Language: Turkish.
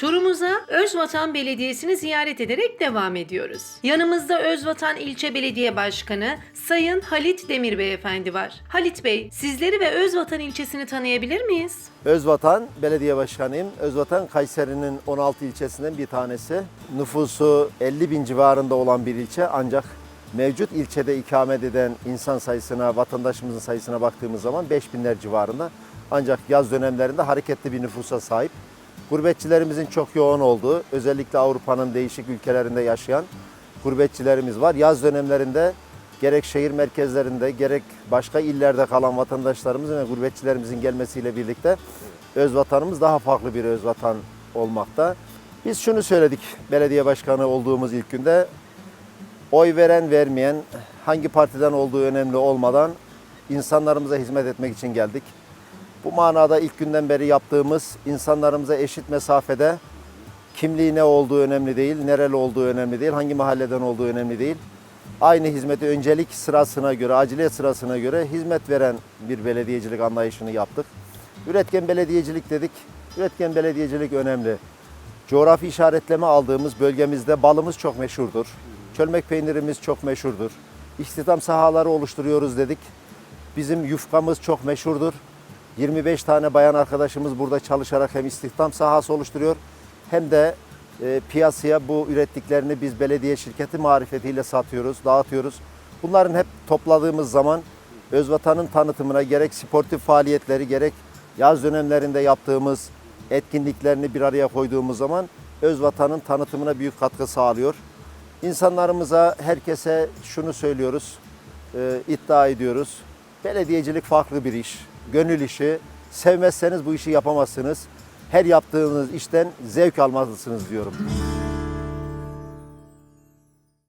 Turumuza Özvatan Belediyesi'ni ziyaret ederek devam ediyoruz. Yanımızda Özvatan İlçe Belediye Başkanı Sayın Halit Demir Beyefendi var. Halit Bey, sizleri ve Özvatan ilçesini tanıyabilir miyiz? Özvatan Belediye Başkanıyım. Özvatan Kayseri'nin 16 ilçesinden bir tanesi. Nüfusu 50 bin civarında olan bir ilçe ancak mevcut ilçede ikamet eden insan sayısına, vatandaşımızın sayısına baktığımız zaman 5 binler civarında. Ancak yaz dönemlerinde hareketli bir nüfusa sahip. Gurbetçilerimizin çok yoğun olduğu, özellikle Avrupa'nın değişik ülkelerinde yaşayan gurbetçilerimiz var. Yaz dönemlerinde gerek şehir merkezlerinde gerek başka illerde kalan vatandaşlarımızın ve gurbetçilerimizin gelmesiyle birlikte öz vatanımız daha farklı bir öz vatan olmakta. Biz şunu söyledik belediye başkanı olduğumuz ilk günde. Oy veren vermeyen hangi partiden olduğu önemli olmadan insanlarımıza hizmet etmek için geldik. Bu manada ilk günden beri yaptığımız insanlarımıza eşit mesafede kimliği ne olduğu önemli değil, nereli olduğu önemli değil, hangi mahalleden olduğu önemli değil. Aynı hizmeti öncelik sırasına göre, aciliyet sırasına göre hizmet veren bir belediyecilik anlayışını yaptık. Üretken belediyecilik dedik. Üretken belediyecilik önemli. Coğrafi işaretleme aldığımız bölgemizde balımız çok meşhurdur. Çölmek peynirimiz çok meşhurdur. İstihdam sahaları oluşturuyoruz dedik. Bizim yufkamız çok meşhurdur. 25 tane bayan arkadaşımız burada çalışarak hem istihdam sahası oluşturuyor hem de e, piyasaya bu ürettiklerini biz belediye şirketi marifetiyle satıyoruz, dağıtıyoruz. Bunların hep topladığımız zaman Özvatan'ın tanıtımına gerek sportif faaliyetleri gerek yaz dönemlerinde yaptığımız etkinliklerini bir araya koyduğumuz zaman Özvatan'ın tanıtımına büyük katkı sağlıyor. İnsanlarımıza, herkese şunu söylüyoruz, e, iddia ediyoruz. Belediyecilik farklı bir iş, gönül işi. Sevmezseniz bu işi yapamazsınız. Her yaptığınız işten zevk almalısınız diyorum.